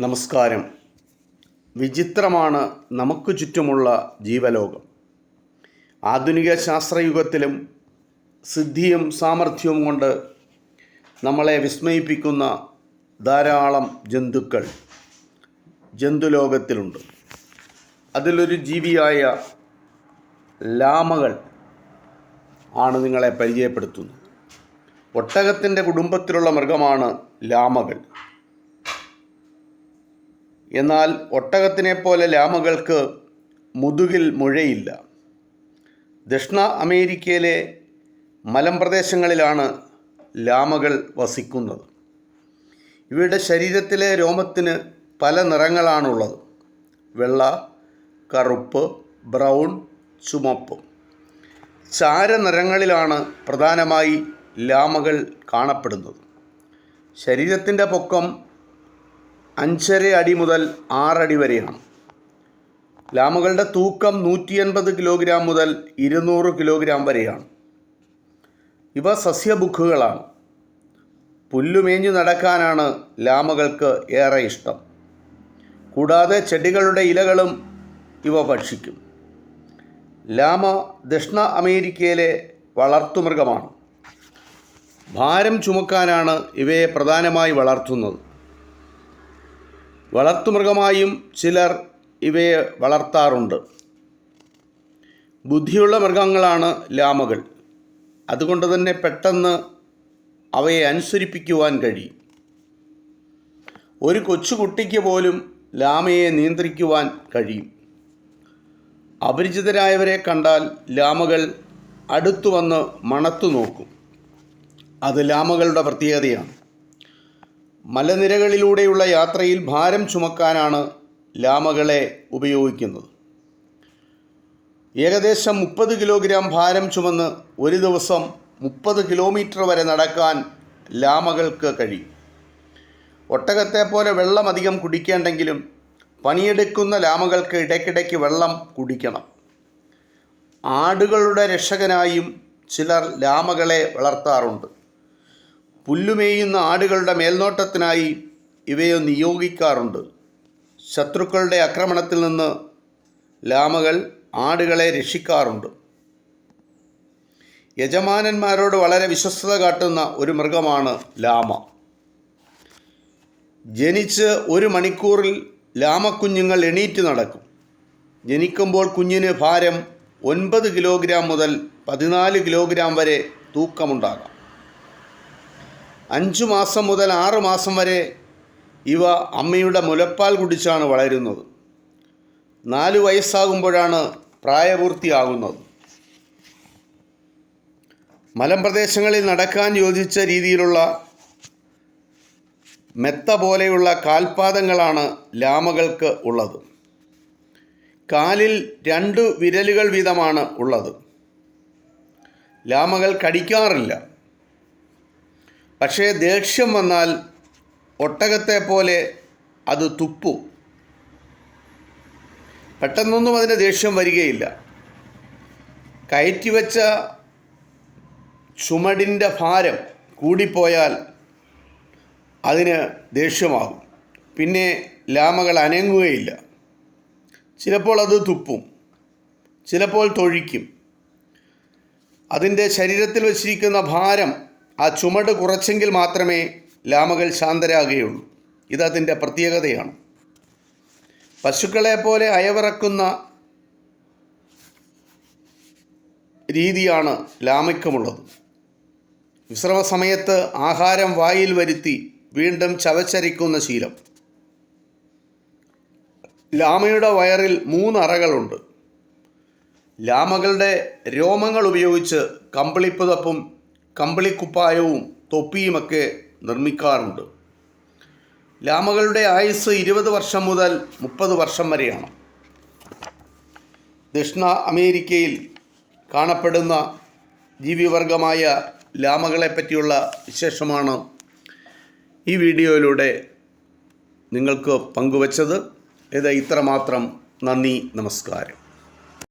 നമസ്കാരം. വിചിത്രമാണ് നമുക്ക് ചുറ്റുമുള്ള ജീവലോകം. ആധുനിക ശാസ്ത്രയുഗത്തിലും സിദ്ധിയും സാമർഥ്യവും കൊണ്ട് നമ്മളെ വിസ്മയിപ്പിക്കുന്ന ധാരാളം ജന്തുക്കൾ ജന്തുലോകത്തിലുണ്ട്. അതിലൊരു ജീവിയായ ലാമകൾ ആണ് നിങ്ങളെ പരിചയപ്പെടുത്തുന്നത്. ഒട്ടകത്തിന്റെ കുടുംബത്തിലുള്ള മൃഗമാണ് ലാമകൾ. എന്നാൽ ഒട്ടകത്തിനെ പോലെ ലാമകൾക്ക് മുതുകിൽ മുഴയില്ല. ദക്ഷിണ അമേരിക്കയിലെ മലമ്പ്രദേശങ്ങളിലാണ് ലാമകൾ വസിക്കുന്നത്. ഇവയുടെ ശരീരത്തിലെ രോമത്തിന് പല നിറങ്ങളാണുള്ളത്. വെള്ള കറുപ്പ് ബ്രൗൺ ചുമപ്പ്. ചാരനിറങ്ങളിലാണ് പ്രധാനമായി ലാമകൾ കാണപ്പെടുന്നത്. ശരീരത്തിന്റെ പൊക്കം അഞ്ചര അടി മുതൽ ആറടി വരെയാണ്. ലാമകളുടെ തൂക്കം നൂറ്റി എൺപത് കിലോഗ്രാം മുതൽ ഇരുന്നൂറ് കിലോഗ്രാം വരെയാണ്. ഇവ സസ്യബുക്കുകളാണ്. പുല്ലുമേഞ്ഞു നടക്കാനാണ് ലാമകൾക്ക് ഏറെ ഇഷ്ടം. കൂടാതെ ചെടികളുടെ ഇലകളും ഇവ ഭക്ഷിക്കും. ലാമ ദക്ഷിണ അമേരിക്കയിലെ വളർത്തുമൃഗമാണ് ഭാരം ചുമക്കാനാണ് ഇവയെ പ്രധാനമായി വളർത്തുന്നത്. വളർത്തുമൃഗമായും ചിലർ ഇവയെ വളർത്താറുണ്ട്. ബുദ്ധിയുള്ള മൃഗങ്ങളാണ് ലാമകൾ. അതുകൊണ്ട് തന്നെ പെട്ടെന്ന് അവയെ അനുസരിപ്പിക്കുവാൻ കഴിയും. ഒരു കൊച്ചുകുട്ടിക്ക് പോലും ലാമയെ നിയന്ത്രിക്കുവാൻ കഴിയും. അപരിചിതരായവരെ കണ്ടാൽ ലാമകൾ അടുത്തു വന്ന് മണത്തു നോക്കും. അത് ലാമകളുടെ പ്രത്യേകതയാണ്. മലനിരകളിലൂടെയുള്ള യാത്രയിൽ ഭാരം ചുമക്കാനാണ് ലാമകളെ ഉപയോഗിക്കുന്നത്. ഏകദേശം മുപ്പത് കിലോഗ്രാം ഭാരം ചുമന്ന് ഒരു ദിവസം മുപ്പത് കിലോമീറ്റർ വരെ നടക്കാൻ ലാമകൾക്ക് കഴിയും. ഒട്ടകത്തെ പോലെ വെള്ളം അധികം കുടിക്കേണ്ടെങ്കിലും പണിയെടുക്കുന്ന ലാമകൾക്ക് ഇടയ്ക്കിടയ്ക്ക് വെള്ളം കുടിക്കണം. ആടുകളുടെ രക്ഷകനായും ചിലർ ലാമകളെ വളർത്താറുണ്ട്. പുല്ലുമേയുന്ന ആടുകളുടെ മേൽനോട്ടത്തിനായി ഇവയെ നിയോഗിക്കാറുണ്ട്. ശത്രുക്കളുടെ ആക്രമണത്തിൽ നിന്ന് ലാമകൾ ആടുകളെ രക്ഷിക്കാറുണ്ട്. യജമാനന്മാരോട് വളരെ വിശ്വസ്തത കാട്ടുന്ന ഒരു മൃഗമാണ് ലാമ. ജനിച്ച് ഒരു മണിക്കൂറിൽ ലാമക്കുഞ്ഞുങ്ങൾ എണീറ്റ് നടക്കും. ജനിക്കുമ്പോൾ കുഞ്ഞിന് ഭാരം ഒൻപത് കിലോഗ്രാം മുതൽ പതിനാല് കിലോഗ്രാം വരെ തൂക്കമുണ്ടാകാം. അഞ്ചു മാസം മുതൽ ആറ് മാസം വരെ ഇവ അമ്മയുടെ മുലപ്പാൽ കുടിച്ചാണ് വളരുന്നത്. നാല് വയസ്സാകുമ്പോഴാണ് പ്രായപൂർത്തിയാകുന്നത്. മലമ്പ്രദേശങ്ങളിൽ നടക്കാൻ യോജിച്ച രീതിയിലുള്ള മെത്ത പോലെയുള്ള കാൽപാദങ്ങളാണ് ലാമകൾക്ക് ഉള്ളത്. കാലിൽ രണ്ട് വിരലുകൾ വീതമാണ് ഉള്ളത്. ലാമകൾ കടിക്കാറില്ല. പക്ഷേ ദേഷ്യം വന്നാൽ ഒട്ടകത്തെ പോലെ അത് തുപ്പും. പെട്ടെന്നൊന്നും അതിന് ദേഷ്യം വരികയില്ല. കയറ്റിവെച്ച ചുമടിന്റെ ഭാരം കൂടിപ്പോയാൽ അതിന് ദേഷ്യമാകും. പിന്നെ ലാമകൾ അനങ്ങുകയില്ല. ചിലപ്പോൾ അത് തുപ്പും. ചിലപ്പോൾ തൊഴിക്കും. അതിന്റെ ശരീരത്തിൽ വച്ചിരിക്കുന്ന ഭാരം ആ ചുമട് കുറച്ചെങ്കിൽ മാത്രമേ ലാമകൾ ശാന്തരാകുകയുള്ളൂ. ഇതതിന്റെ പ്രത്യേകതയാണ്. പശുക്കളെ പോലെ അയവിറക്കുന്ന രീതിയാണ് ലാമയ്ക്കുമുള്ളത്. വിശ്രമ സമയത്ത് ആഹാരം വായിൽ വരുത്തി വീണ്ടും ചവച്ചരിക്കുന്ന ശീലം. ലാമയുടെ വയറിൽ മൂന്നറകളുണ്ട് ലാമകളുടെ രോമങ്ങൾ ഉപയോഗിച്ച് കമ്പിളിപ്പുതപ്പും കമ്പിളിക്കുപ്പായവും തൊപ്പിയുമൊക്കെ നിർമ്മിക്കാറുണ്ട്. ലാമകളുടെ ആയുസ് ഇരുപത് വർഷം മുതൽ മുപ്പത് വർഷം വരെയാണ്. ദക്ഷിണ അമേരിക്കയിൽ കാണപ്പെടുന്ന ജീവിവർഗമായ ലാമകളെ പറ്റിയുള്ള വിശേഷമാണ് ഈ വീഡിയോയിലൂടെ നിങ്ങൾക്ക് പങ്കുവച്ചത്. ഇത് ഇത്രമാത്രം. നന്ദി നമസ്കാരം.